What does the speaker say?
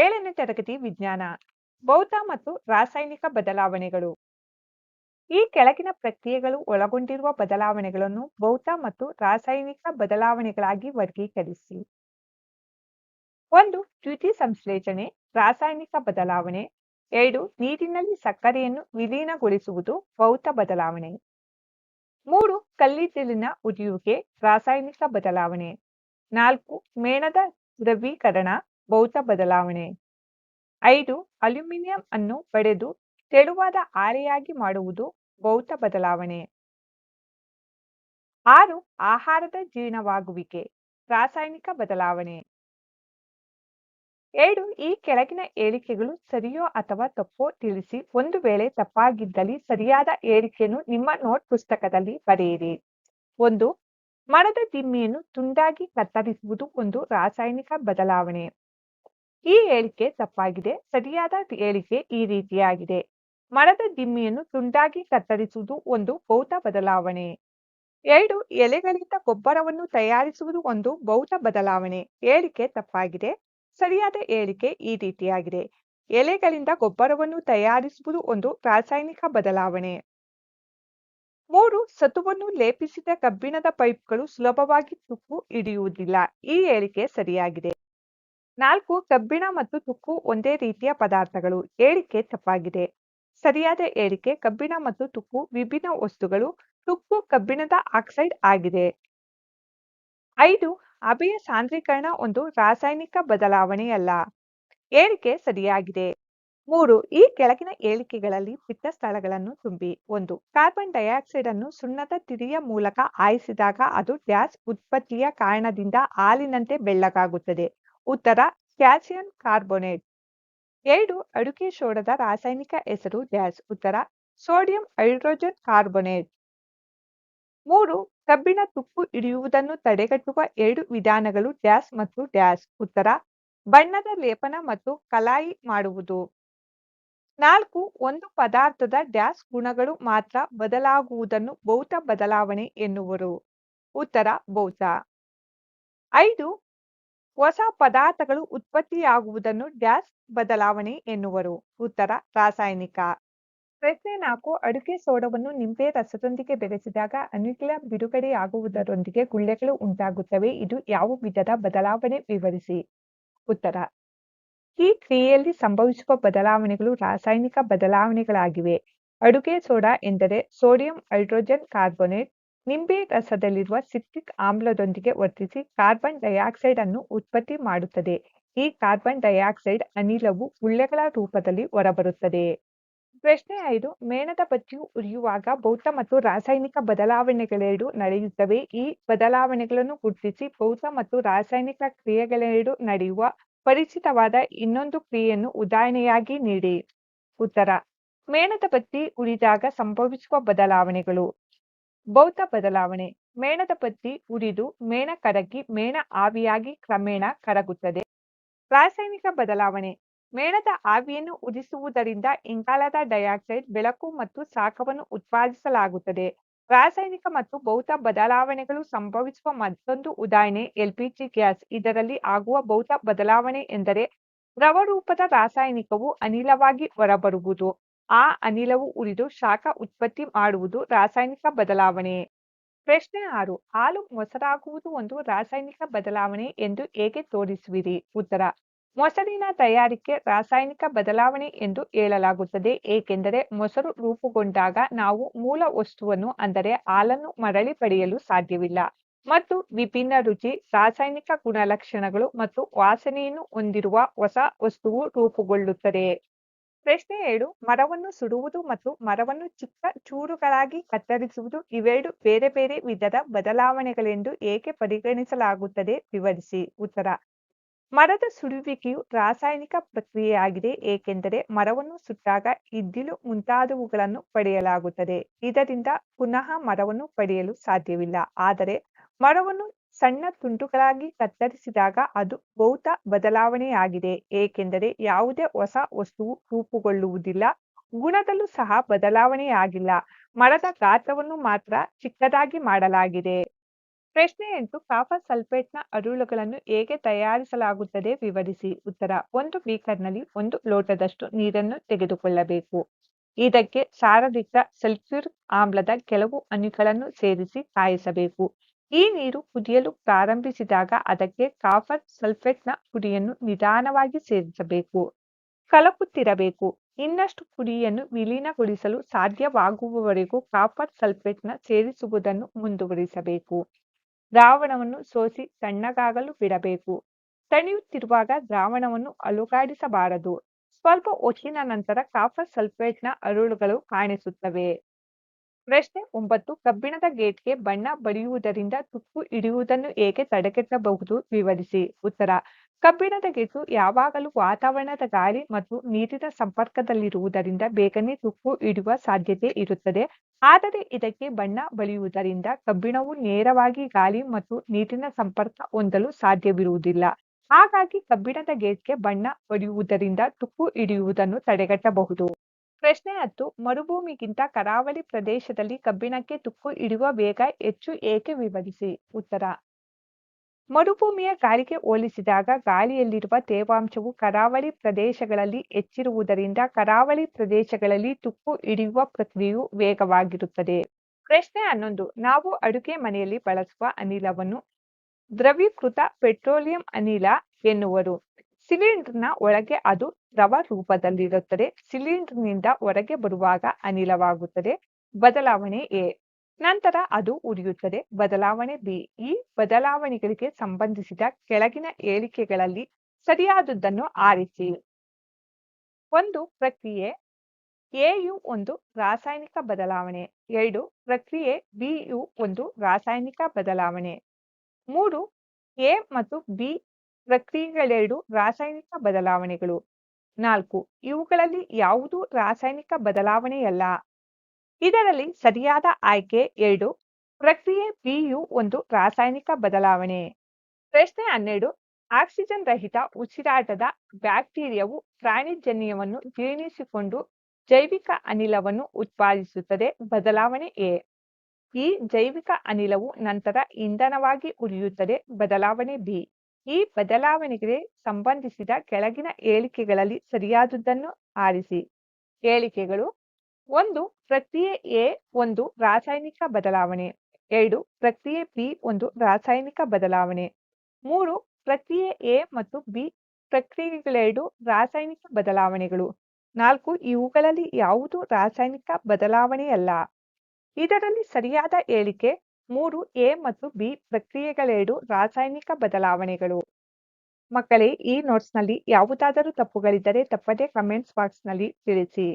ಏಳನೇ ತರಗತಿ ವಿಜ್ಞಾನ ಭೌತ ಮತ್ತು ರಾಸಾಯನಿಕ ಬದಲಾವಣೆಗಳು. ಈ ಕೆಳಗಿನ ಪ್ರಕ್ರಿಯೆಗಳು ಒಳಗೊಂಡಿರುವ ಬದಲಾವಣೆಗಳನ್ನು ಭೌತ ಮತ್ತು ರಾಸಾಯನಿಕ ಬದಲಾವಣೆಗಳಾಗಿ ವರ್ಗೀಕರಿಸಿ. ಒಂದು ದ್ಯುತಿ ಸಂಶ್ಲೇಷಣೆ, ರಾಸಾಯನಿಕ ಬದಲಾವಣೆ. ಎರಡು, ನೀರಿನಲ್ಲಿ ಸಕ್ಕರೆಯನ್ನು ವಿಲೀನಗೊಳಿಸುವುದು ಭೌತ ಬದಲಾವಣೆ. ಮೂರು, ಕಲ್ಲಿದ್ದಲಿನ ಉರಿಯುವಿಕೆ, ರಾಸಾಯನಿಕ ಬದಲಾವಣೆ. ನಾಲ್ಕು, ಮೇಣದ ದ್ರವೀಕರಣ. ಭೌತ ಬದಲಾವಣೆ. ಐದು, ಅಲ್ಯೂಮಿನಿಯಂ ಅನ್ನು ಪಡೆದು ತೆಳುವಾದ ಆರೆಯಾಗಿ ಮಾಡುವುದು ಭೌತ ಬದಲಾವಣೆ. ಆರು, ಆಹಾರದ ಜೀರ್ಣವಾಗುವಿಕೆ, ರಾಸಾಯನಿಕ ಬದಲಾವಣೆ. ಏಳು, ಈ ಕೆಳಗಿನ ಹೇಳಿಕೆಗಳು ಸರಿಯೋ ಅಥವಾ ತಪ್ಪೋ ತಿಳಿಸಿ ಒಂದು ವೇಳೆ ತಪ್ಪಾಗಿದ್ದಲ್ಲಿ ಸರಿಯಾದ ಹೇಳಿಕೆಯನ್ನು ನಿಮ್ಮ ನೋಟ್ ಪುಸ್ತಕದಲ್ಲಿ ಬರೆಯಿರಿ. ಒಂದು, ಮರದ ದಿಮ್ಮಿಯನ್ನು ತುಂಡಾಗಿ ಕತ್ತರಿಸುವುದು ಒಂದು ರಾಸಾಯನಿಕ ಬದಲಾವಣೆ. ಈ ಹೇಳಿಕೆ ತಪ್ಪಾಗಿದೆ. ಸರಿಯಾದ ಹೇಳಿಕೆ ಈ ರೀತಿಯಾಗಿದೆ. ಮರದ ದಿಮ್ಮಿಯನ್ನು ತುಂಡಾಗಿ ಕತ್ತರಿಸುವುದು ಒಂದು ಭೌತ ಬದಲಾವಣೆ. ಎರಡು, ಎಲೆಗಳಿಂದ ಗೊಬ್ಬರವನ್ನು ತಯಾರಿಸುವುದು ಒಂದು ಭೌತ ಬದಲಾವಣೆ. ಹೇಳಿಕೆ ತಪ್ಪಾಗಿದೆ. ಸರಿಯಾದ ಹೇಳಿಕೆ ಈ ರೀತಿಯಾಗಿದೆ. ಎಲೆಗಳಿಂದ ಗೊಬ್ಬರವನ್ನು ತಯಾರಿಸುವುದು ಒಂದು ರಾಸಾಯನಿಕ ಬದಲಾವಣೆ. ಮೂರು, ಸತುವನ್ನು ಲೇಪಿಸಿದ ಕಬ್ಬಿಣದ ಪೈಪ್ಗಳು ಸುಲಭವಾಗಿ ತುಕ್ಕು ಹಿಡಿಯುವುದಿಲ್ಲ. ಈ ಹೇಳಿಕೆ ಸರಿಯಾಗಿದೆ. ನಾಲ್ಕು ಕಬ್ಬಿಣ ಮತ್ತು ತುಕ್ಕು ಒಂದೇ ರೀತಿಯ ಪದಾರ್ಥಗಳು. ಏಳಿಕೆ ತಪ್ಪಾಗಿದೆ. ಸರಿಯಾದ ಏಳಿಕೆ ಕಬ್ಬಿಣ ಮತ್ತು ತುಕ್ಕು ವಿಭಿನ್ನ ವಸ್ತುಗಳು. ತುಕ್ಕು ಕಬ್ಬಿಣದ ಆಕ್ಸೈಡ್ ಆಗಿದೆ. ಐದು, ಅಭಯ ಸಾಂದ್ರೀಕರಣ ಒಂದು ರಾಸಾಯನಿಕ ಬದಲಾವಣೆಯಲ್ಲ. ಏಳಿಕೆ ಸರಿಯಾಗಿದೆ. ಮೂರು, ಈ ಕೆಳಗಿನ ಏಳಿಕೆಗಳಲ್ಲಿ ಬಿದ್ದ ಸ್ಥಳಗಳನ್ನು ತುಂಬಿ. ಒಂದು, ಕಾರ್ಬನ್ ಡೈಆಕ್ಸೈಡ್ ಅನ್ನು ಸುಣ್ಣದ ತಿರಿಯ ಮೂಲಕ ಆಯಿಸಿದಾಗ ಅದು ಗ್ಯಾಸ್ ಉತ್ಪತ್ತಿಯ ಕಾರಣದಿಂದ ಹಾಲಿನಂತೆ ಬೆಳ್ಳಗಾಗುತ್ತದೆ. ಉತ್ತರ, ಕ್ಯಾಲ್ಸಿಯಂ ಕಾರ್ಬೋನೇಟ್. ಎರಡು ಅಡುಗೆ ಸೋಡದ ರಾಸಾಯನಿಕ ಹೆಸರು ಡ್ಯಾಸ್ ಉತ್ತರ, ಸೋಡಿಯಂ ಹೈಡ್ರೋಜನ್ ಕಾರ್ಬೋನೇಟ್. ಮೂರು, ಕಬ್ಬಿಣ ತುಪ್ಪು ಹಿಡಿಯುವುದನ್ನು ತಡೆಗಟ್ಟುವ ಎರಡು ವಿಧಾನಗಳು ಡ್ಯಾಸ್ ಮತ್ತು ಡ್ಯಾಸ್ ಉತ್ತರ, ಬಣ್ಣದ ಲೇಪನ ಮತ್ತು ಕಲಾಯಿ ಮಾಡುವುದು. ನಾಲ್ಕು, ಒಂದು ಪದಾರ್ಥದ ಡ್ಯಾಸ್ ಗುಣಗಳು ಮಾತ್ರ ಬದಲಾಗುವುದನ್ನು ಭೌತ ಬದಲಾವಣೆ ಎನ್ನುವರು. ಉತ್ತರ, ಭೌತ. ಐದು ಹೊಸ ಪದಾರ್ಥಗಳು ಉತ್ಪತ್ತಿಯಾಗುವುದನ್ನು ಡ್ಯಾಸ್ ಬದಲಾವಣೆ ಎನ್ನುವರು. ಉತ್ತರ, ರಾಸಾಯನಿಕ. ಪ್ರಶ್ನೆ ನಾಲ್ಕು, ಅಡುಗೆ ಸೋಡವನ್ನು ನಿಂಬೆ ರಸದೊಂದಿಗೆ ಬೆರೆಸಿದಾಗ ಅನಿಲ ಬಿಡುಗಡೆಯಾಗುವುದರೊಂದಿಗೆ ಗುಳ್ಳೆಗಳು ಉಂಟಾಗುತ್ತವೆ. ಇದು ಯಾವ ವಿಧದ ಬದಲಾವಣೆ ವಿವರಿಸಿ? ಉತ್ತರ ಈ ಕ್ರಿಯೆಯಲ್ಲಿ ಸಂಭವಿಸುವ ಬದಲಾವಣೆಗಳು ರಾಸಾಯನಿಕ ಬದಲಾವಣೆಗಳಾಗಿವೆ. ಅಡುಗೆ ಸೋಡಾ ಎಂದರೆ ಸೋಡಿಯಂ ಹೈಡ್ರೋಜನ್ ಕಾರ್ಬೋನೇಟ್ ನಿಂಬೆ ರಸದಲ್ಲಿರುವ ಸಿಟ್ರಿಕ್ ಆಮ್ಲದೊಂದಿಗೆ ವರ್ತಿಸಿ ಕಾರ್ಬನ್ ಡೈಆಕ್ಸೈಡ್ ಅನ್ನು ಉತ್ಪತ್ತಿ ಮಾಡುತ್ತದೆ. ಈ ಕಾರ್ಬನ್ ಡೈಆಕ್ಸೈಡ್ ಅನಿಲವು ಗುಳ್ಳೆಗಳ ರೂಪದಲ್ಲಿ ಹೊರಬರುತ್ತದೆ. ಪ್ರಶ್ನೆ ಐದು, ಮೇಣದ ಬತ್ತಿಯು ಉರಿಯುವಾಗ ಭೌತ ಮತ್ತು ರಾಸಾಯನಿಕ ಬದಲಾವಣೆಗಳೆರಡು ನಡೆಯುತ್ತವೆ. ಈ ಬದಲಾವಣೆಗಳನ್ನು ಗುರುತಿಸಿ ಭೌತ ಮತ್ತು ರಾಸಾಯನಿಕ ಕ್ರಿಯೆಗಳೆರಡು ನಡೆಯುವ ಪರಿಚಿತವಾದ ಇನ್ನೊಂದು ಕ್ರಿಯೆಯನ್ನು ಉದಾಹರಣೆಯಾಗಿ ನೀಡಿ. ಉತ್ತರ, ಮೇಣದ ಬತ್ತಿ ಉರಿದಾಗ ಸಂಭವಿಸುವ ಬದಲಾವಣೆಗಳು. ಭೌತ ಬದಲಾವಣೆ. ಮೇಣದ ಬತ್ತಿ ಉರಿದು ಮೇಣ ಕರಗಿ ಮೇಣ ಆವಿಯಾಗಿ ಕ್ರಮೇಣ ಕರಗುತ್ತದೆ. ರಾಸಾಯನಿಕ ಬದಲಾವಣೆ. ಮೇಣದ ಆವಿಯನ್ನು ಉದಿಸುವುದರಿಂದ ಇಂಗಾಲದ ಡೈಆಕ್ಸೈಡ್ ಬೆಳಕು ಮತ್ತು ಶಾಖವನ್ನು ಉತ್ಪಾದಿಸಲಾಗುತ್ತದೆ. ರಾಸಾಯನಿಕ ಮತ್ತು ಭೌತ ಬದಲಾವಣೆಗಳು ಸಂಭವಿಸುವ ಮತ್ತೊಂದು ಉದಾಹರಣೆ ಎಲ್ಪಿಜಿ ಗ್ಯಾಸ್. ಇದರಲ್ಲಿ ಆಗುವ ಭೌತ ಬದಲಾವಣೆ ಎಂದರೆ ದ್ರವರೂಪದ ರಾಸಾಯನಿಕವು ಅನಿಲವಾಗಿ ಹೊರಬರುವುದು. ಆ ಅನಿಲವು ಉರಿದು ಶಾಖ ಉತ್ಪತ್ತಿ ಮಾಡುವುದು ರಾಸಾಯನಿಕ ಬದಲಾವಣೆ. ಪ್ರಶ್ನೆ ಆರು, ಹಾಲು ಮೊಸರಾಗುವುದು ಒಂದು ರಾಸಾಯನಿಕ ಬದಲಾವಣೆ ಎಂದು ಹೇಗೆ ತೋರಿಸುವಿರಿ? ಉತ್ತರ, ಮೊಸರಿನ ತಯಾರಿಕೆ ರಾಸಾಯನಿಕ ಬದಲಾವಣೆ ಎಂದು ಹೇಳಲಾಗುತ್ತದೆ, ಏಕೆಂದರೆ ಮೊಸರು ರೂಪುಗೊಂಡಾಗ ನಾವು ಮೂಲ ವಸ್ತುವನ್ನು, ಅಂದರೆ ಹಾಲನ್ನು ಮರಳಿ ಪಡೆಯಲು ಸಾಧ್ಯವಿಲ್ಲ. ಮತ್ತು ವಿಭಿನ್ನ ರುಚಿ, ರಾಸಾಯನಿಕ ಗುಣಲಕ್ಷಣಗಳು ಮತ್ತು ವಾಸನೆಯನ್ನು ಹೊಂದಿರುವ ಹೊಸ ವಸ್ತುವು ರೂಪುಗೊಳ್ಳುತ್ತದೆ. ಪ್ರಶ್ನೆ ಏಳು ಮರವನ್ನು ಸುಡುವುದು ಮತ್ತು ಮರವನ್ನು ಚಿಕ್ಕ ಚೂರುಗಳಾಗಿ ಕತ್ತರಿಸುವುದು ಇವೆರಡು ಬೇರೆ ಬೇರೆ ವಿಧದ ಬದಲಾವಣೆಗಳೆಂದು ಏಕೆ ಪರಿಗಣಿಸಲಾಗುತ್ತದೆ? ವಿವರಿಸಿ. ಉತ್ತರ. ಮರದ ಸುಡುವಿಕೆಯು ರಾಸಾಯನಿಕ ಪ್ರಕ್ರಿಯೆಯಾಗಿದೆ, ಏಕೆಂದರೆ ಮರವನ್ನು ಸುಟ್ಟಾಗ ಇದ್ದಿಲು ಮುಂತಾದವುಗಳನ್ನು ಪಡೆಯಲಾಗುತ್ತದೆ. ಇದರಿಂದ ಪುನಃ ಮರವನ್ನು ಪಡೆಯಲು ಸಾಧ್ಯವಿಲ್ಲ. ಆದರೆ ಮರವನ್ನು ಸಣ್ಣ ತುಂಡುಗಳಾಗಿ ಕತ್ತರಿಸಿದಾಗ ಅದು ಭೌತ ಬದಲಾವಣೆಯಾಗಿದೆ. ಏಕೆಂದರೆ ಯಾವುದೇ ಹೊಸ ವಸ್ತುವು ರೂಪುಗೊಳ್ಳುವುದಿಲ್ಲ, ಗುಣದಲ್ಲೂ ಸಹ ಬದಲಾವಣೆಯಾಗಿಲ್ಲ. ಮರದ ಗಾತ್ರವನ್ನು ಮಾತ್ರ ಚಿಕ್ಕದಾಗಿ ಮಾಡಲಾಗಿದೆ. ಪ್ರಶ್ನೆ ಎಂಟು ಕಾಪರ್ ಸಲ್ಫೇಟ್ನ ಅರುಳುಗಳನ್ನು ಹೇಗೆ ತಯಾರಿಸಲಾಗುತ್ತದೆ ವಿವರಿಸಿ. ಉತ್ತರ, ಒಂದು ಬೀಕರ್ನಲ್ಲಿ ಒಂದು ಲೋಟದಷ್ಟು ನೀರನ್ನು ತೆಗೆದುಕೊಳ್ಳಬೇಕು. ಇದಕ್ಕೆ ಸಾರಯುಕ್ತ ಸಲ್ಫ್ಯೂರಿಕ್ ಆಮ್ಲದ ಕೆಲವು ಅಣುಗಳನ್ನು ಸೇರಿಸಿ ಕಾಯಿಸಬೇಕು. ಈ ನೀರು ಕುದಿಯಲು ಪ್ರಾರಂಭಿಸಿದಾಗ ಅದಕ್ಕೆ ಕಾಪರ್ ಸಲ್ಫೇಟ್ನ ಪುಡಿಯನ್ನು ನಿಧಾನವಾಗಿ ಸೇರಿಸಬೇಕು. ಕಲಕುತ್ತಿರಬೇಕು. ಇನ್ನಷ್ಟು ಪುಡಿಯನ್ನು ವಿಲೀನಗೊಳಿಸಲು ಸಾಧ್ಯವಾಗುವವರೆಗೂ ಕಾಪರ್ ಸಲ್ಫೇಟ್ನ ಸೇರಿಸುವುದನ್ನು ಮುಂದುವರಿಸಬೇಕು. ದ್ರಾವಣವನ್ನು ಸೋಸಿ ತಣ್ಣಗಾಗಲು ಬಿಡಬೇಕು. ತಣಿಯುತ್ತಿರುವಾಗ ದ್ರಾವಣವನ್ನು ಅಲುಗಾಡಿಸಬಾರದು. ಸ್ವಲ್ಪ ಒಚ್ಚಿನ ನಂತರ ಕಾಪರ್ ಸಲ್ಫೇಟ್ನ ಅರುಳುಗಳು ಕಾಣಿಸುತ್ತವೆ. ಪ್ರಶ್ನೆ ಒಂಬತ್ತು, ಕಬ್ಬಿಣದ ಗೇಟ್ಗೆ ಬಣ್ಣ ಬಳಿಯುವುದರಿಂದ ತುಕ್ಕು ಹಿಡಿಯುವುದನ್ನು ಹೇಗೆ ತಡೆಗಟ್ಟಬಹುದು? ವಿವರಿಸಿ. ಉತ್ತರ, ಕಬ್ಬಿಣದ ಗೇಟು ಯಾವಾಗಲೂ ವಾತಾವರಣದ ಗಾಳಿ ಮತ್ತು ನೀರಿನ ಸಂಪರ್ಕದಲ್ಲಿರುವುದರಿಂದ ಬೇಗನೆ ತುಕ್ಕು ಹಿಡಿಯುವ ಸಾಧ್ಯತೆ ಇರುತ್ತದೆ. ಆದರೆ ಇದಕ್ಕೆ ಬಣ್ಣ ಬಳಿಯುವುದರಿಂದ ಕಬ್ಬಿಣವು ನೇರವಾಗಿ ಗಾಳಿ ಮತ್ತು ನೀರಿನ ಸಂಪರ್ಕ ಹೊಂದಲು ಸಾಧ್ಯವಿರುವುದಿಲ್ಲ. ಹಾಗಾಗಿ ಕಬ್ಬಿಣದ ಗೇಟ್ಗೆ ಬಣ್ಣ ಬಳಿಯುವುದರಿಂದ ತುಕ್ಕು ಹಿಡಿಯುವುದನ್ನು ತಡೆಗಟ್ಟಬಹುದು. ಪ್ರಶ್ನೆ ಹತ್ತು, ಮರುಭೂಮಿಗಿಂತ ಕರಾವಳಿ ಪ್ರದೇಶದಲ್ಲಿ ಕಬ್ಬಿಣಕ್ಕೆ ತುಕ್ಕು ಹಿಡಿಯುವ ವೇಗ ಹೆಚ್ಚು ಏಕೆ ವಿವರಿಸಿ? ಉತ್ತರ. ಮರುಭೂಮಿಯ ಗಾಳಿಗೆ ಹೋಲಿಸಿದಾಗ ಗಾಳಿಯಲ್ಲಿರುವ ತೇವಾಂಶವು ಕರಾವಳಿ ಪ್ರದೇಶಗಳಲ್ಲಿ ಹೆಚ್ಚಿರುವುದರಿಂದ ಕರಾವಳಿ ಪ್ರದೇಶಗಳಲ್ಲಿ ತುಕ್ಕು ಹಿಡಿಯುವ ಪ್ರಕ್ರಿಯೆಯು ವೇಗವಾಗಿರುತ್ತದೆ. ಪ್ರಶ್ನೆ ಹನ್ನೊಂದು, ನಾವು ಅಡುಗೆ ಮನೆಯಲ್ಲಿ ಬಳಸುವ ಅನಿಲವನ್ನು ದ್ರವೀಕೃತ ಪೆಟ್ರೋಲಿಯಂ ಅನಿಲ ಎನ್ನುವರು. ಸಿಲಿಂಡರ್ನ ಒಳಗೆ ಅದು ದ್ರವ ರೂಪದಲ್ಲಿರುತ್ತದೆ. ಸಿಲಿಂಡರ್ನಿಂದ ಹೊರಗೆ ಬರುವಾಗ ಅನಿಲವಾಗುತ್ತದೆ. ಬದಲಾವಣೆ ಎ. ನಂತರ ಅದು ಉರಿಯುತ್ತದೆ. ಬದಲಾವಣೆ ಬಿ. ಈ ಬದಲಾವಣೆಗಳಿಗೆ ಸಂಬಂಧಿಸಿದ ಕೆಳಗಿನ ಹೇಳಿಕೆಗಳಲ್ಲಿ ಸರಿಯಾದದ್ದನ್ನು ಆರಿಸಿ. ಒಂದು, ಪ್ರಕ್ರಿಯೆ ಎಯು ಒಂದು ರಾಸಾಯನಿಕ ಬದಲಾವಣೆ. ಎರಡು, ಪ್ರಕ್ರಿಯೆ ಬಿಯು ಒಂದು ರಾಸಾಯನಿಕ ಬದಲಾವಣೆ. ಮೂರು, ಎ ಮತ್ತು ಬಿ ಪ್ರಕ್ರಿಯೆಗಳೆರಡು ರಾಸಾಯನಿಕ ಬದಲಾವಣೆಗಳು. ನಾಲ್ಕು, ಇವುಗಳಲ್ಲಿ ಯಾವುದೂ ರಾಸಾಯನಿಕ ಬದಲಾವಣೆಯಲ್ಲ? ಇದರಲ್ಲಿ ಸರಿಯಾದ ಆಯ್ಕೆ ಎರಡು, ಪ್ರಕ್ರಿಯೆ ಬಿಯು ಒಂದು ರಾಸಾಯನಿಕ ಬದಲಾವಣೆ. ಪ್ರಶ್ನೆ ಹನ್ನೆರಡು, ಆಕ್ಸಿಜನ್ ರಹಿತ ಉಸಿರಾಟದ ಬ್ಯಾಕ್ಟೀರಿಯಾವು ಪ್ರಾಣಿಜನ್ಯವನ್ನು ಜೀರ್ಣಿಸಿಕೊಂಡು ಜೈವಿಕ ಅನಿಲವನ್ನು ಉತ್ಪಾದಿಸುತ್ತದೆ. ಬದಲಾವಣೆ ಎ, ಈ ಜೈವಿಕ ಅನಿಲವು ನಂತರ ಇಂಧನವಾಗಿ ಉಳಿಯುತ್ತದೆ. ಬದಲಾವಣೆ ಬಿ. ಈ ಬದಲಾವಣೆಗೆ ಸಂಬಂಧಿಸಿದ ಕೆಳಗಿನ ಹೇಳಿಕೆಗಳಲ್ಲಿ ಸರಿಯಾದುದನ್ನು ಆರಿಸಿ. ಹೇಳಿಕೆಗಳು ಒಂದು, ಪ್ರಕ್ರಿಯೆ ಎ ಒಂದು ರಾಸಾಯನಿಕ ಬದಲಾವಣೆ. ಎರಡು, ಪ್ರಕ್ರಿಯೆ ಬಿ ಒಂದು ರಾಸಾಯನಿಕ ಬದಲಾವಣೆ. ಮೂರು, ಪ್ರಕ್ರಿಯೆ ಎ ಮತ್ತು ಬಿ ಪ್ರಕ್ರಿಯೆಗಳೆರಡು ರಾಸಾಯನಿಕ ಬದಲಾವಣೆಗಳು. ನಾಲ್ಕು, ಇವುಗಳಲ್ಲಿ ಯಾವುದು ರಾಸಾಯನಿಕ ಬದಲಾವಣೆಯಲ್ಲ? ಇದರಲ್ಲಿ ಸರಿಯಾದ ಹೇಳಿಕೆ ಮೂರು, ಎ ಮತ್ತು ಬಿ ಪ್ರಕ್ರಿಯೆಗಳೆರಡು ರಾಸಾಯನಿಕ ಬದಲಾವಣೆಗಳು. ಮಕ್ಕಳೇ, ಈ ನೋಟ್ಸ್ನಲ್ಲಿ ಯಾವುದಾದರೂ ತಪ್ಪುಗಳಿದ್ದರೆ ತಪ್ಪದೇ ಕಮೆಂಟ್ಸ್ ಬಾಕ್ಸ್ನಲ್ಲಿ ತಿಳಿಸಿ.